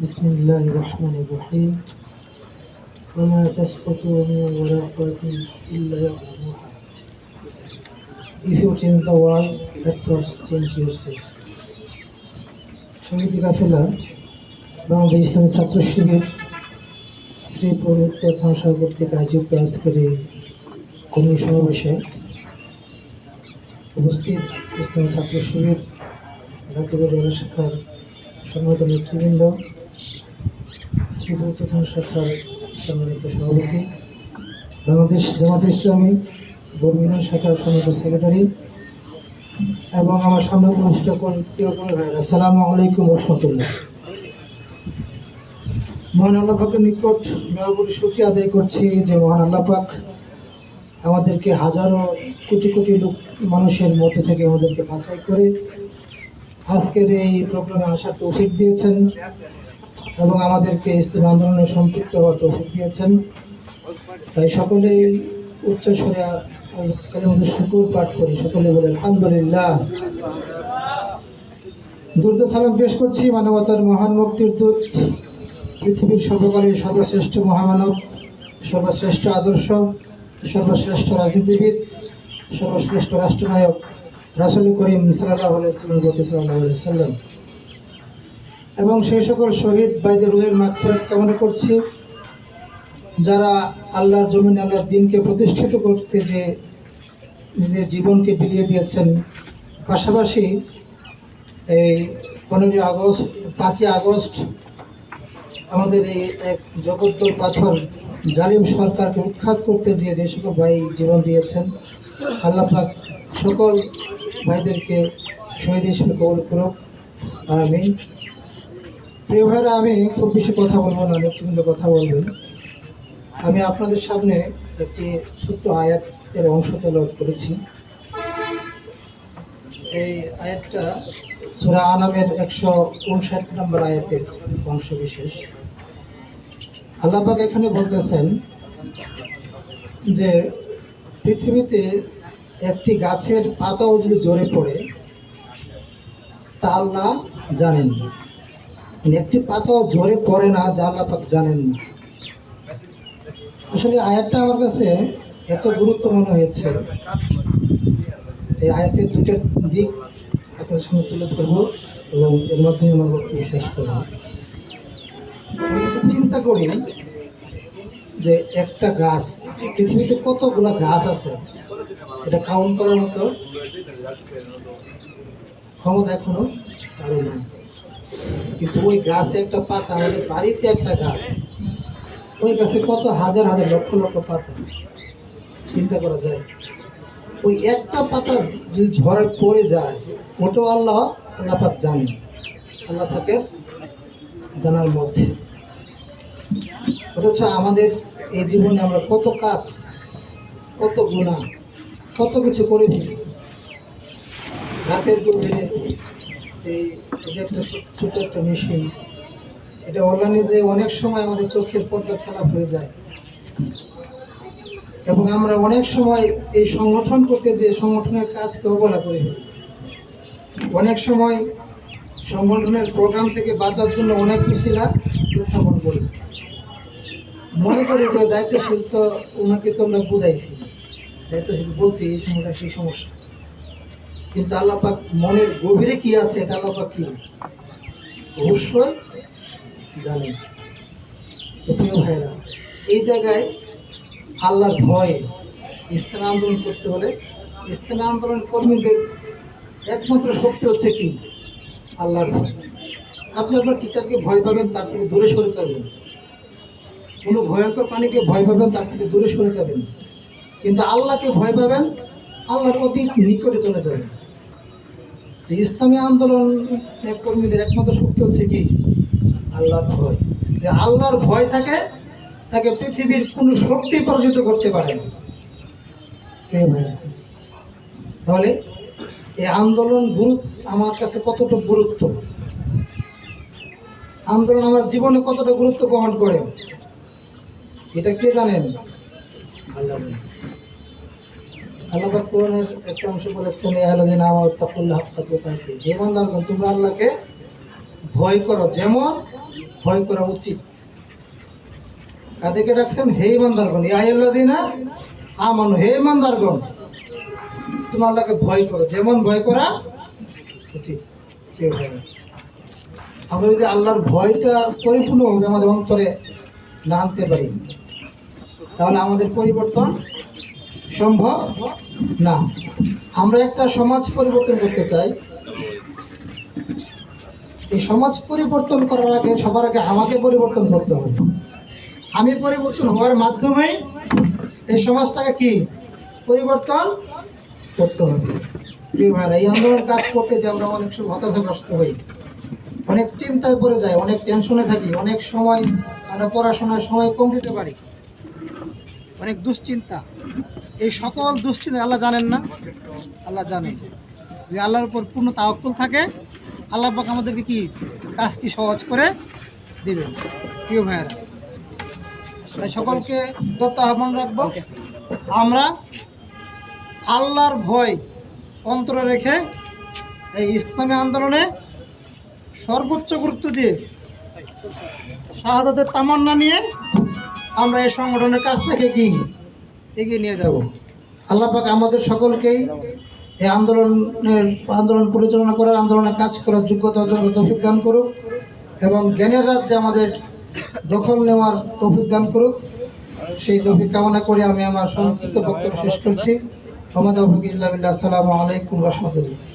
بسم الله الرحمن الرحيم وما تسقط من ورقة إلا يعلمها If you change the world, at first change yourself. সঙ্গীত কাফেলা বাংলাদেশ ইসলামী ছাত্র শিবির শ্রীপুর উত্তর থানসার কর্তৃক আয়োজিত আজকের এই কর্মী সমাবেশে উপস্থিত ইসলামী ছাত্র শিবির গাতিপুর শাখার সম্মানিত নেতৃবৃন্দ উত্তর থানা শাখার সম্মানিত সভাপতি। বাংলাদেশ জামাত ইসলামী বর্মিনা শাখার সম্মানিত সেক্রেটারি এবং আমার সামনে ভাইয়েরা, আসসালামু আলাইকুম রহমতুল্লাহ। মহান আল্লাহ পাকের নিকট দয়াবরি শুক্রিয়া আদায় করছি যে মহান আল্লাহ পাক আমাদেরকে হাজারো কোটি কোটি লোক, মানুষের মধ্যে থেকে আমাদেরকে বাছাই করে আজকের এই প্রোগ্রামে আসার তৌফিক দিয়েছেন। এবং আমাদেরকে ইসলাম আন্দোলনে সম্পৃক্ত হওয়ার তৌফিক দিয়েছেন। তাই সকলেই উচ্চ স্বরে মধ্যে শুকুর পাঠ করি। সকলে বলে, আলহামদুলিল্লাহ। দুর্দ সালাম পেশ করছি মানবতার মহান মুক্তির দূত, পৃথিবীর সর্বকালের সর্বশ্রেষ্ঠ মহামানব, সর্বশ্রেষ্ঠ আদর্শ, সর্বশ্রেষ্ঠ রাজনীতিবিদ, সর্বশ্রেষ্ঠ রাষ্ট্রনায়ক রাসুল করিম সাল্লাহ আলাইসাল্লাম সাল্লাহ আলাইসাল্লাম এবং সেই সকল শহীদ বাইদের রুহের মাগফিরাত কামনা করছি। যারা আল্লাহর জমিন আল্লাহর দিনকে প্রতিষ্ঠিত করতে যে নিজের জীবনকে বিলিয়ে দিয়েছেন, পাশাপাশি এই পনেরোই আগস্ট, পাঁচই আগস্ট আমাদের এই এক জগদ্দল পাথর জালিম সরকারকে উৎখাত করতে গিয়ে যে সকল ভাই জীবন দিয়েছেন, আল্লাহ পাক সকল ভাইদেরকে শহীদ হিসেবে কবল করুক। আমি প্রিয় ভাইরা, আমি খুব বেশি কথা বলব না নেতৃবৃন্দ কথা বলবেন। আমি আপনাদের সামনে একটি ছোট্ট আয়াতের অংশ তেলাওয়াত করেছি। এই আয়াতটা সুরা আনামের একশো উনষাট নম্বর আয়াতের অংশ বিশেষ। আল্লাহবাক এখানে বলতেছেন যে, পৃথিবীতে একটি গাছের পাতাও যদি জোরে পড়ে তা আল্লাহ জানেন না একটি পাতাও জোরে পড়ে না, যা আল্লাহ পাক জানেন না। আসলে আয়াতটা আমার কাছে এত গুরুত্ব মনে হয়েছে। এই আয়াতের দুটো দিক আপনাদের সঙ্গে তুলে ধরবো এবং এর মাধ্যমে আমার বক্তব্য শেষ করব। চিন্তা করি যে একটা গাছ, পৃথিবীতে কতগুলো গাছ আছে? এটা কাউন্ট করার মতো ক্ষমতা এখনও কারও নাই। কিন্তু ওই গাছে একটা পাতা, আমাদের বাড়িতে একটা গাছ। ওই গাছে কত হাজার হাজার, লক্ষ লক্ষ পাতা। চিন্তা করা যায়। ওই একটা পাতা যদি ঝড়ে পড়ে যায়, ওটাও আল্লাহ আল্লাহ পাক জানে। আল্লাহ পাকের জানার মধ্যে। অথচ আমাদের এই জীবনে আমরা কত কাজ, কত গুণা কত কিছু করে ফেলি। রাতের গভীরে এই এই একটা ছোট একটা মেশিন এটা অনলাইনে যে অনেক সময় আমাদের চোখের পর্দা খারাপ হয়ে যায়। এবং আমরা অনেক সময় এই সংগঠন করতে যে সংগঠনের কাজকে অবহেলা করে। অনেক সময় সংগঠনের প্রোগ্রাম থেকে বাঁচার জন্য অনেক কুশিলা উত্থাপন করি। মনে করি যে দায়িত্বশীল তো ওনাকে তো আমরা বুঝাইছি। দায়িত্বশীল বলছি এই সমস্যা, সেই সমস্যা। কিন্তু আল্লাপাক মনের গভীরে কি আছে এটা আল্লাপাক কি? অবশ্যই জানে। তো প্রিয় ভাইরা এই জায়গায় আল্লাহর ভয়, ইসলাম আন্দোলন করতে হলে ইসলাম আন্দোলন কর্মীদের একমাত্র শক্তি হচ্ছে কি? আল্লাহর ভয়। আপনি আপনার টিচারকে ভয় পাবেন, তার থেকে দূরে সরে যাবেন কোনো ভয়ঙ্কর প্রাণীকে ভয় পাবেন, তার থেকে দূরে সরে যাবেন। কিন্তু আল্লাহকে ভয় পাবেন, আল্লাহর অতি নিকটে চলে যাবেন। ইসলামী আন্দোলন কর্মীদের একমাত্র শক্তি হচ্ছে কি? আল্লাহর ভয়। যে আল্লাহর ভয় থাকে, তাকে পৃথিবীর কোনো শক্তি পরাজিত করতে পারে না। তাহলে এই আন্দোলন গুরুত্ব আমার কাছে কতটা গুরুত্ব? আন্দোলন আমার জীবনে কতটা গুরুত্ব বহন করে? এটা কে জানেন? আল্লাহ। আল্লাহ কোরআনের একটা অংশ বলেছেন, এ আল্লাহ দিন আমার তাকুল্লাহ হাক্কাত ওকাইতে হে বান্দারগণ তোমরা আল্লাহকে ভয় করো, যেমন ভয় করা উচিত। কাদেরকে ডাকছেন? হে ইমানদারগণ ইয়াহিল্লাদিনা আমানু, হে ইমানদারগণ তোমার আল্লাহকে ভয় করো, যেমন ভয় করা উচিত। আমরা যদি আল্লাহর ভয়টা পরিপূর্ণভাবে আমাদের অন্তরে না আনতে পারি, তাহলে আমাদের পরিবর্তন সম্ভব? না। আমরা একটা সমাজ পরিবর্তন করতে চাই। এই সমাজ পরিবর্তন করার আগে, সবার আগে আমাকে পরিবর্তন করতে হবে। আমি পরিবর্তন হওয়ার মাধ্যমেই এই সমাজটাকে কি? পরিবর্তন করতে হবে। এই আন্দোলন কাজ করতে যে আমরা অনেক সময় হতাশাগ্রস্ত হই। অনেক চিন্তায় পড়ে যাই, অনেক টেনশনে থাকি, অনেক সময় আমরা পড়াশোনার সময় কম দিতে পারি। অনেক দুশ্চিন্তা। এই সকল দুশ্চিন্তা আল্লাহ জানেন না। আল্লাহ জানেন। যদি আল্লাহর উপর পূর্ণ তাওয়াক্কুল থাকে আল্লাহ পাক আমাদেরকে কি কাজ কি সহজ করে দিবেন? প্রিয় ভাইয়েরা তাই সকলকে দত্ত আহ্বান রাখব। আমরা আল্লাহর ভয় অন্তরে রেখে এই ইসলামী আন্দোলনে সর্বোচ্চ গুরুত্ব দিয়ে শাহাদাতের তামান্না নিয়ে আমরা এই সংগঠনের কাজটাকে কি এগিয়ে নিয়ে যাব। আল্লাপাক আমাদের সকলকেই এই আন্দোলনের, আন্দোলন পরিচালনা করার, আন্দোলনে কাজ করার যোগ্যতা অর্জন তৌফিক দান করুক এবং জ্ঞানের রাজ্যে আমাদের দখল নেওয়ার তৌফিক দান করুক। সেই তৌফিক কামনা করে আমি আমার সংক্ষিপ্ত বক্তব্য শেষ করছি। আমাদের আসসালামু আলাইকুম রহমতুল্লাহ।